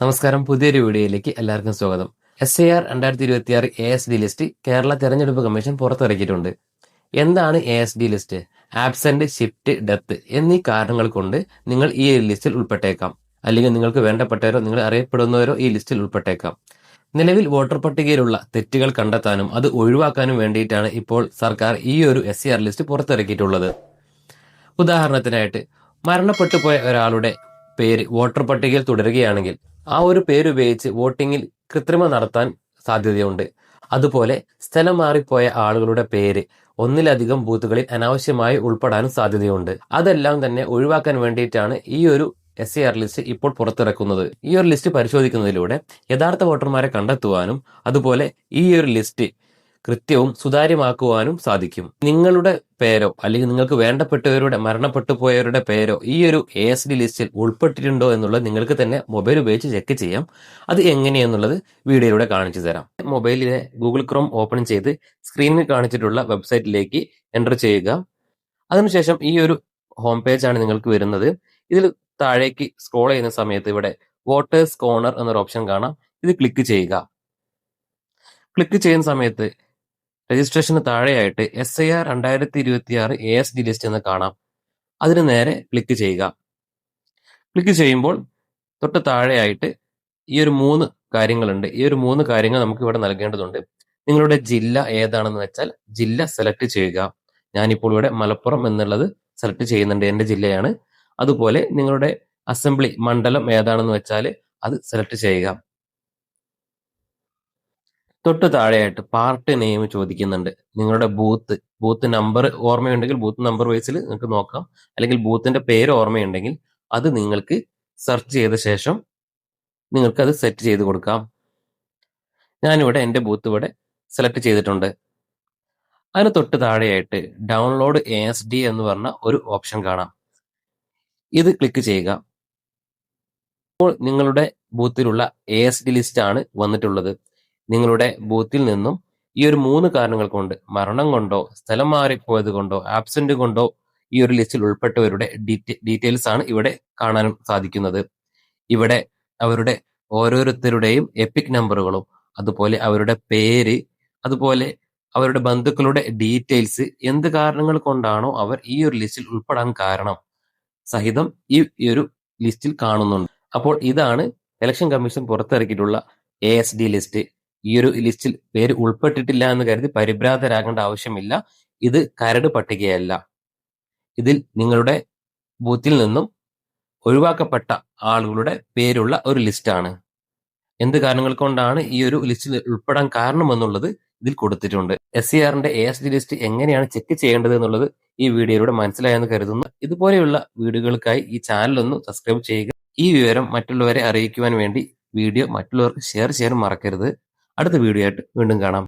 നമസ്കാരം പുതിയൊരു വീഡിയോയിലേക്ക് എല്ലാവർക്കും സ്വാഗതം. എസ് എ ആർ രണ്ടായിരത്തി ഇരുപത്തി ആറ് A S D list Kerala തെരഞ്ഞെടുപ്പ് കമ്മീഷൻ പുറത്തിറക്കിയിട്ടുണ്ട്. എന്താണ് A S D list? Absent shift death എന്നീ കാരണങ്ങൾ കൊണ്ട് നിങ്ങൾ ഈ ലിസ്റ്റിൽ ഉൾപ്പെട്ടേക്കാം. അല്ലെങ്കിൽ നിങ്ങൾക്ക് വേണ്ടപ്പെട്ടവരോ നിങ്ങൾ അറിയപ്പെടുന്നവരോ ഈ ലിസ്റ്റിൽ ഉൾപ്പെട്ടേക്കാം. നിലവിൽ വോട്ടർ പട്ടികയിലുള്ള തെറ്റുകൾ കണ്ടെത്താനും അത് ഒഴിവാക്കാനും വേണ്ടിയിട്ടാണ് ഇപ്പോൾ സർക്കാർ ഈ ഒരു എസ് സി ആർ ലിസ്റ്റ് പുറത്തിറക്കിയിട്ടുള്ളത്. ഉദാഹരണത്തിനായിട്ട് മരണപ്പെട്ടു പോയ ഒരാളുടെ പേര് വോട്ടർ പട്ടികയിൽ തുടരുകയാണെങ്കിൽ ആ ഒരു പേരുപയോഗിച്ച് വോട്ടിങ്ങിൽ കൃത്രിമം നടത്താൻ സാധ്യതയുണ്ട്. അതുപോലെ സ്ഥലം മാറിപ്പോയ ആളുകളുടെ പേര് ഒന്നിലധികം ബൂത്തുകളിൽ അനാവശ്യമായി ഉൾപ്പെടാനും സാധ്യതയുണ്ട്. അതെല്ലാം തന്നെ ഒഴിവാക്കാൻ വേണ്ടിയിട്ടാണ് ഈ ഒരു എസ് സി ആർ ലിസ്റ്റ് ഇപ്പോൾ പുറത്തിറക്കുന്നത്. ഈ ഒരു ലിസ്റ്റ് പരിശോധിക്കുന്നതിലൂടെ യഥാർത്ഥ വോട്ടർമാരെ കണ്ടെത്തുവാനും അതുപോലെ ഈ ഒരു ലിസ്റ്റ് കൃത്യവും സുതാര്യമാക്കുവാനും സാധിക്കും. നിങ്ങളുടെ പേരോ അല്ലെങ്കിൽ നിങ്ങൾക്ക് വേണ്ടപ്പെട്ടവരുടെ മരണപ്പെട്ടു പോയവരുടെ പേരോ ഈ ഒരു എ എസ് ഡി ലിസ്റ്റിൽ ഉൾപ്പെട്ടിട്ടുണ്ടോ എന്നുള്ളത് നിങ്ങൾക്ക് തന്നെ മൊബൈൽ ഉപയോഗിച്ച് ചെക്ക് ചെയ്യാം. അത് എങ്ങനെയെന്നുള്ളത് വീഡിയോയിലൂടെ കാണിച്ചു തരാം. മൊബൈലിലെ ഗൂഗിൾ ക്രോം ഓപ്പൺ ചെയ്ത് സ്ക്രീനിൽ കാണിച്ചിട്ടുള്ള വെബ്സൈറ്റിലേക്ക് എന്റർ ചെയ്യുക. അതിനുശേഷം ഈ ഒരു ഹോം പേജ് ആണ് നിങ്ങൾക്ക് വരുന്നത്. ഇതിൽ താഴേക്ക് സ്ക്രോൾ ചെയ്യുന്ന സമയത്ത് ഇവിടെ വോട്ടേഴ്സ് കോർണർ എന്നൊരു ഓപ്ഷൻ കാണാം. ഇത് ക്ലിക്ക് ചെയ്യുക. ക്ലിക്ക് ചെയ്യുന്ന സമയത്ത് രജിസ്ട്രേഷന് താഴെയായിട്ട് എസ് ഐ ആർ രണ്ടായിരത്തി ഇരുപത്തി ആറ് എ എസ് ഡി ലിസ്റ്റ് എന്ന് കാണാം. അതിന് നേരെ ക്ലിക്ക് ചെയ്യുക. ക്ലിക്ക് ചെയ്യുമ്പോൾ തൊട്ട് താഴെയായിട്ട് ഈ ഒരു മൂന്ന് കാര്യങ്ങളുണ്ട്. ഈ ഒരു മൂന്ന് കാര്യങ്ങൾ നമുക്ക് ഇവിടെ നൽകേണ്ടതുണ്ട്. നിങ്ങളുടെ ജില്ല ഏതാണെന്ന് വെച്ചാൽ ജില്ല സെലക്ട് ചെയ്യുക. ഞാനിപ്പോൾ ഇവിടെ മലപ്പുറം എന്നുള്ളത് സെലക്ട് ചെയ്യുന്നുണ്ട്. എന്റെ ജില്ലയാണ്. അതുപോലെ നിങ്ങളുടെ അസംബ്ലി മണ്ഡലം ഏതാണെന്ന് വെച്ചാൽ അത് സെലക്ട് ചെയ്യുക. തൊട്ട് താഴെയായിട്ട് പാർട്ട് നെയിം ചോദിക്കുന്നുണ്ട്. നിങ്ങളുടെ ബൂത്ത് ബൂത്ത് നമ്പർ ഓർമ്മയുണ്ടെങ്കിൽ ബൂത്ത് നമ്പർ വൈസിൽ നിങ്ങൾക്ക് നോക്കാം. അല്ലെങ്കിൽ ബൂത്തിന്റെ പേര് ഓർമ്മയുണ്ടെങ്കിൽ അത് നിങ്ങൾക്ക് സെർച്ച് ചെയ്ത ശേഷം നിങ്ങൾക്ക് അത് സെറ്റ് ചെയ്ത് കൊടുക്കാം. ഞാനിവിടെ എന്റെ ബൂത്ത് ഇവിടെ സെലക്ട് ചെയ്തിട്ടുണ്ട്. അതിന് തൊട്ട് താഴെയായിട്ട് ഡൗൺലോഡ് എ എസ് ഡി എന്ന് പറഞ്ഞ ഒരു ഓപ്ഷൻ കാണാം. ഇത് ക്ലിക്ക് ചെയ്യുക. ഇപ്പോൾ നിങ്ങളുടെ ബൂത്തിലുള്ള എ എസ് ഡി ലിസ്റ്റ് ആണ് വന്നിട്ടുള്ളത്. നിങ്ങളുടെ ബൂത്തിൽ നിന്നും ഈ ഒരു മൂന്ന് കാരണങ്ങൾ കൊണ്ട് മരണം കൊണ്ടോ സ്ഥലം മാറിപ്പോയത് കൊണ്ടോ ആബ്സെന്റ് കൊണ്ടോ ഈ ഒരു ലിസ്റ്റിൽ ഉൾപ്പെട്ടവരുടെ ഡീറ്റെയിൽസ് ആണ് ഇവിടെ കാണാനും സാധിക്കുന്നത്. ഇവിടെ അവരുടെ ഓരോരുത്തരുടെയും എപ്പിക് നമ്പറുകളും അതുപോലെ അവരുടെ പേര് അതുപോലെ അവരുടെ ബന്ധുക്കളുടെ ഡീറ്റെയിൽസ് എന്ത് കാരണങ്ങൾ കൊണ്ടാണോ അവർ ഈ ഒരു ലിസ്റ്റിൽ ഉൾപ്പെടാൻ കാരണം സഹിതം ഈ ഒരു ലിസ്റ്റിൽ കാണുന്നുണ്ട്. അപ്പോൾ ഇതാണ് ഇലക്ഷൻ കമ്മീഷൻ പുറത്തിറക്കിയിട്ടുള്ള എ എസ് ഡി ലിസ്റ്റ് ഈ ഒരു ലിസ്റ്റിൽ പേര് ഉൾപ്പെട്ടിട്ടില്ല എന്ന് കരുതി പരിഭ്രാന്തരാകേണ്ട ആവശ്യമില്ല. ഇത് കരട് പട്ടികയല്ല. ഇതിൽ നിങ്ങളുടെ ബൂത്തിൽ നിന്നും ഒഴിവാക്കപ്പെട്ട ആളുകളുടെ പേരുള്ള ഒരു ലിസ്റ്റാണ്. എന്ത് കാരണങ്ങൾ കൊണ്ടാണ് ഈ ഒരു ലിസ്റ്റിൽ ഉൾപ്പെടാൻ കാരണമെന്നുള്ളത് ഇതിൽ കൊടുത്തിട്ടുണ്ട്. എസ് സി ആറിന്റെ എ എസ് ഡി ലിസ്റ്റ് എങ്ങനെയാണ് ചെക്ക് ചെയ്യേണ്ടത് എന്നുള്ളത് ഈ വീഡിയോയിലൂടെ മനസ്സിലായെന്ന് കരുതുന്നു. ഇതുപോലെയുള്ള വീഡിയോകൾക്കായി ഈ ചാനൽ ഒന്ന് സബ്സ്ക്രൈബ് ചെയ്യുക. ഈ വിവരം മറ്റുള്ളവരെ അറിയിക്കുവാൻ വേണ്ടി വീഡിയോ മറ്റുള്ളവർക്ക് ഷെയർ ചെയ്യാൻ മറക്കരുത്. അടുത്ത വീഡിയോ ആയിട്ട് വീണ്ടും കാണാം.